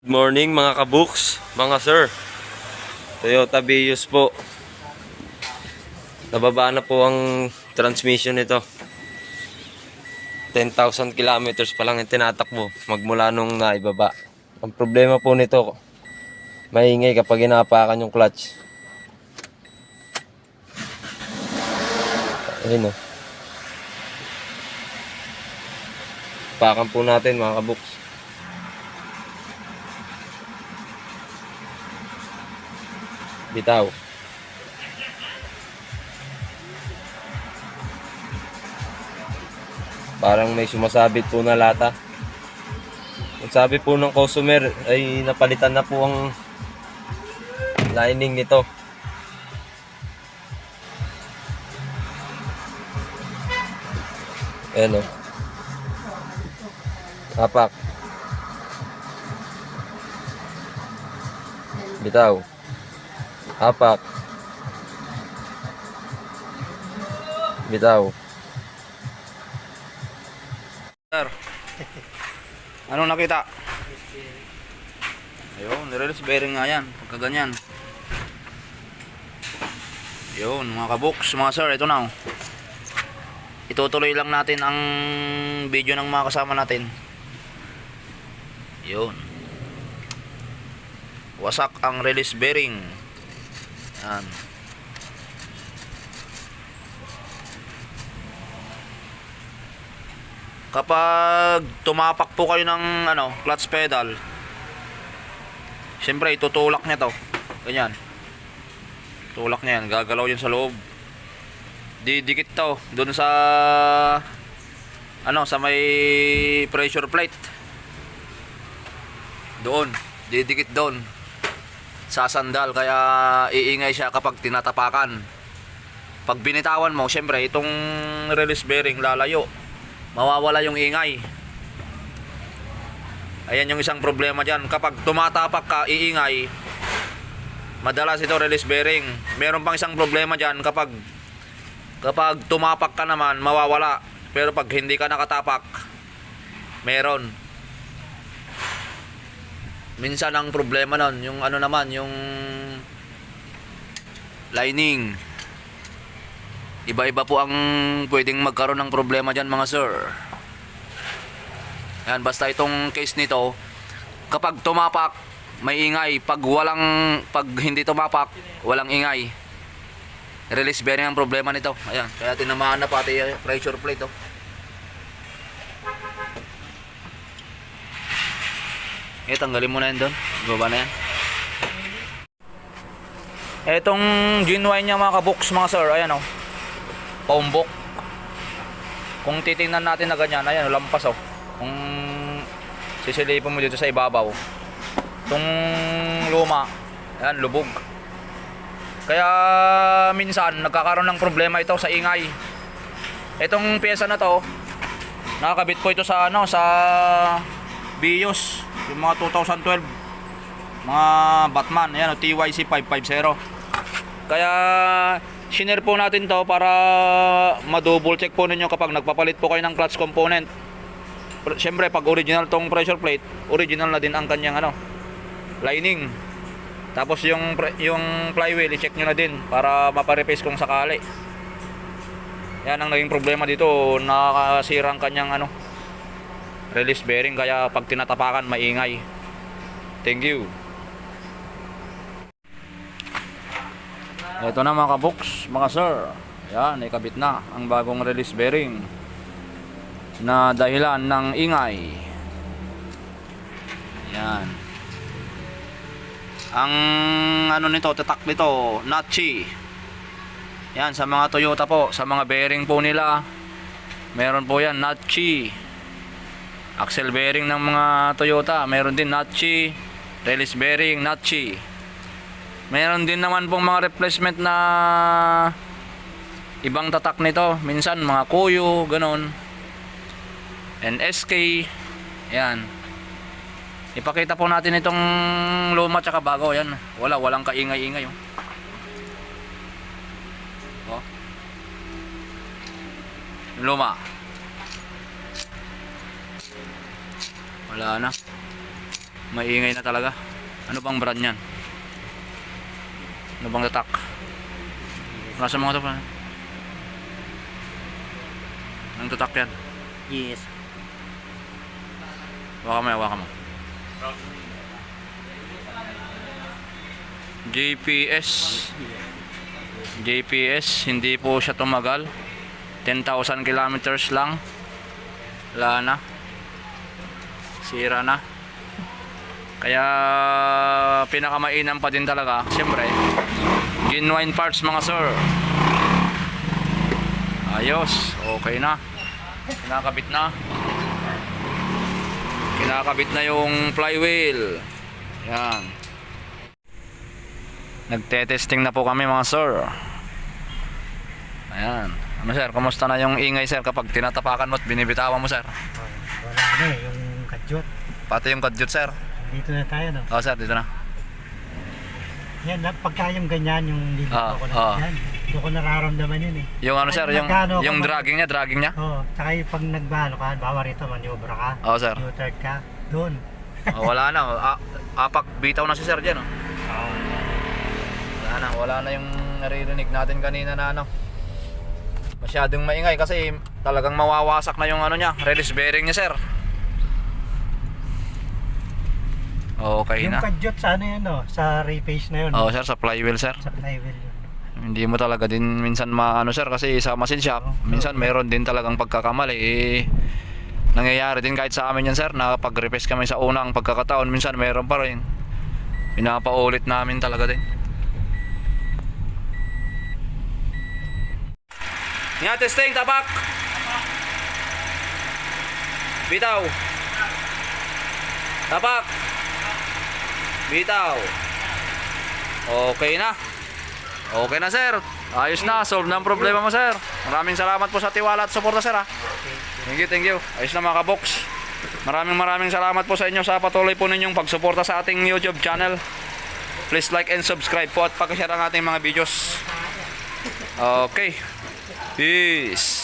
Good morning mga kabuks, mga sir. Toyota Vios po. Nababa na po ang transmission nito. 10,000 kilometers pa lang yung tinatakbo magmula nung naibaba. Ang problema po nito, maingay kapag inapakan yung clutch. Ayun o. Pakan po natin mga kabuks. Bitaw. Parang may sumasabit po na lata. Ang sabi po ng customer ay napalitan na po ang lining nito. Ayan o. Hapak. Bitaw. Hapak. Bitaw. Sir. Anong nakita? Ayun, nirelease bearing nga yan. Pagka ganyan. Yun, mga kabuks, mga sir, ito na. oh. Itutuloy lang natin ang video ng mga kasama natin. Yun. Wasak ang release bearing. Yan. kapag tumapak po kayo ng ano, clutch pedal, siyempre itutulak niya to. Ganyan. Tulak niya yan, gagalaw yun sa loob. Didikit to doon sa ano, sa may pressure plate. Doon, didikit doon. Sa sandal kaya iingay siya kapag tinatapakan. Pag binitawan mo, siyempre itong release bearing lalayo mawawala yung ingay. Ayan yung isang problema dyan. Kapag tumatapak ka, iingay, madalas ito release bearing. Meron pang isang problema dyan kapag kapag tumapak ka naman, mawawala. Pero pag hindi ka nakatapak, meron. Minsan ang problema nun, yung ano naman, yung lining. Iba-iba po ang pwedeng magkaroon ng problema dyan mga sir. Yan, basta itong case nito, kapag tumapak, may ingay. Pag walang, pag hindi tumapak, walang ingay. Release bearing ang problema nito. Ayan, kaya tinamaan na pati yung pressure plate. Oh. Eh, tanggalin mo na yan doon. Baba na yan. Etong genuine niya mga kabuks mga sir, ayan oh paumbok. Kung titingnan natin na ganyan, ayan, lampas oh. Kung sisilipin mo dito sa ibabaw. Itong luma, ayan, lubog. Kaya minsan, nagkakaroon ng problema ito sa ingay. Itong pyesa na to, nakakabit po ito sa ano, sa Bios, yung mga 2012 mga Batman, ayan, TYC 550. Kaya Shinare po natin to para ma-double check po ninyo kapag nagpapalit po kayo ng clutch component. Siyempre, pag original tong pressure plate, original na din ang kanyang ano, lining. Tapos yung yung flywheel, i-check nyo na din para mapareplace kung sakali. Yan ang naging problema dito, nakakasira ang kanyang ano, release bearing kaya pag tinatapakan maingay. Thank you. Ito na mga kabuks, mga sir. Yan, ikabit na ang bagong release bearing na dahilan ng ingay. Yan. Ang ano nito, tatak nito, Nachi. Yan, sa mga Toyota po, sa mga bearing po nila, meron po yan, Nachi. Axle bearing ng mga Toyota, meron din Nachi. Release bearing, Nachi. Meron din naman pong mga replacement na ibang tatak nito. Minsan mga kuyo, ganon. NSK. Yan. Ipakita po natin itong luma tsaka bago. Yan. Wala, walang kaingay-ingay. Oh. Oh. Luma. Wala na. Maingay na talaga. Ano bang brand yan? Ano bang tatak? Nasa mga to pa? Anong tatak yan? Yes. Waka mo, waka mo. GPS. GPS, hindi po siya tumagal. 10,000 kilometers lang. Wala na. Sira na. Kaya pinakamainam pa din talaga. Siyempre, genuine parts mga sir. Ayos, okay na. Kinakabit na. Kinakabit na yung flywheel. Yan. Nagte-testing na po kami mga sir. Ayan. Ano sir, kumusta na yung ingay sir kapag tinatapakan mo at binibitawan mo sir? Wala na eh. Pati yung kadyot sir. Dito na tayo, no? Oo sir, dito na. Yan, pagka yung ganyan, yung lilito Ah, ko na ah. yan. Doon ko nararamdaman yun eh. Yung ano Ay, sir, yung, yung dragging niya, dragging niya. Oo, oh, tsaka yung pag nagbalo ka, bawa rito, maniobra ka. Oo sir. U-turn ka, doon. Oh, wala na. oh. A- apak, bitaw na si sir dyan. Oh. Wala na, wala na yung naririnig natin kanina na ano. Masyadong maingay kasi talagang mawawasak na yung ano niya, release bearing niya sir. Okay yung na. kadyot sa ano yun, no? Sa reface na yun. Oo sir, sa flywheel sir. Sa flywheel yun. Hindi mo talaga din minsan maano sir kasi sa machine shop, minsan meron din talagang pagkakamali. Eh, nangyayari din kahit sa amin yan sir, na pag-repace kami sa unang pagkakataon, minsan meron pa rin. Pinapaulit namin talaga din. Nga testing, tapak! Bitaw! Tapak! Bitaw! Okay na. Okay na sir. Ayos na. Solve na ang problema mo sir. Maraming salamat po sa tiwala at suporta sir ha. Thank you, thank you. Ayos na mga kabox. Maraming maraming salamat po sa inyo sa patuloy po ninyong pagsuporta sa ating YouTube channel. Please like and subscribe po at pakishare ang ating mga videos. Okay. Peace.